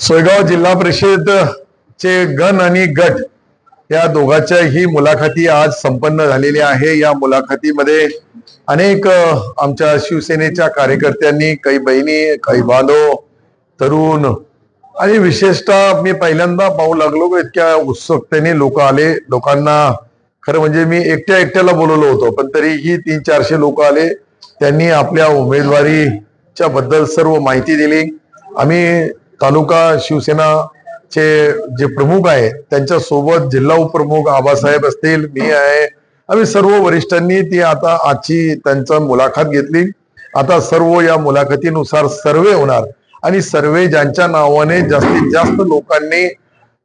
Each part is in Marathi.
सोयगाव जिल्हा परिषद चे गण आणि गट या दोघांच्याही मुलाखती आज संपन्न झालेली आहे. या मुलाखतीमध्ये अनेक आमच्या शिवसेनेच्या कार्यकर्त्यांनी काही बहिणी काही बांधव तरुण आणि विशेषतः मी पहिल्यांदा पाहू लागलो इतक्या उत्सुकतेने लोक आले. लोकांना खरं म्हणजे मी एकट्या एकट्याला बोलवलो होतो पण तरीही तीन चारशे लोक आले. त्यांनी आपल्या उमेदवारीच्या बद्दल सर्व माहिती दिली. आम्ही तालुका शिवसेनाचे जे प्रमुख आहे त्यांच्यासोबत जिल्हा उपप्रमुख आबासाहेब असतील मी आहे. आम्ही सर्व वरिष्ठांनी ती आता आजची त्यांचा मुलाखत घेतली. आता सर्व या मुलाखतीनुसार सर्वे होणार. आणि सर्वे ज्यांच्या नावाने जास्तीत जास्त लोकांनी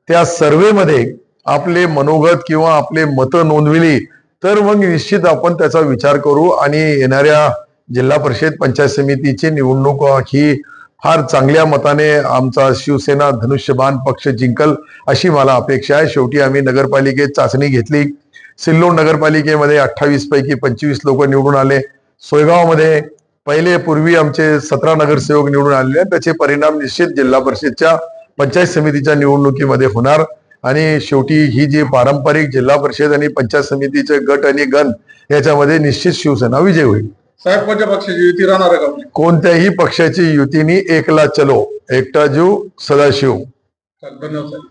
त्या सर्वेमध्ये आपले मनोगत किंवा आपले मतं नोंदविली तर मग निश्चित आपण त्याचा विचार करू. आणि येणाऱ्या जिल्हा परिषद पंचायत समितीची निवडणूक ही फार चांगल्या मताने आमचा शिवसेना धनुष्यबाण पक्ष जिंकल अशी मला अपेक्षा आहे. शेवटी आम्ही नगरपालिकेत चाचणी घेतली. सिल्लोड नगरपालिकेमध्ये अठ्ठावीस पैकी पंचवीस लोक निवडून आले. सोयगावमध्ये पहिले पूर्वी आमचे सतरा नगरसेवक निवडून आलेले त्याचे परिणाम निश्चित जिल्हा परिषदच्या पंचायत समितीच्या निवडणुकीमध्ये होणार. आणि शेवटी ही जी पारंपरिक जिल्हा परिषद आणि पंचायत समितीचे गट आणि गण याच्यामध्ये निश्चित शिवसेना विजय होईल. साहेब कोणत्या पक्षाची युती राहणार आहे का आपली? कोणत्याही पक्षाची युतीनी एकला चलो एकटा जीव सदाशिव धन्यवाद साहेब.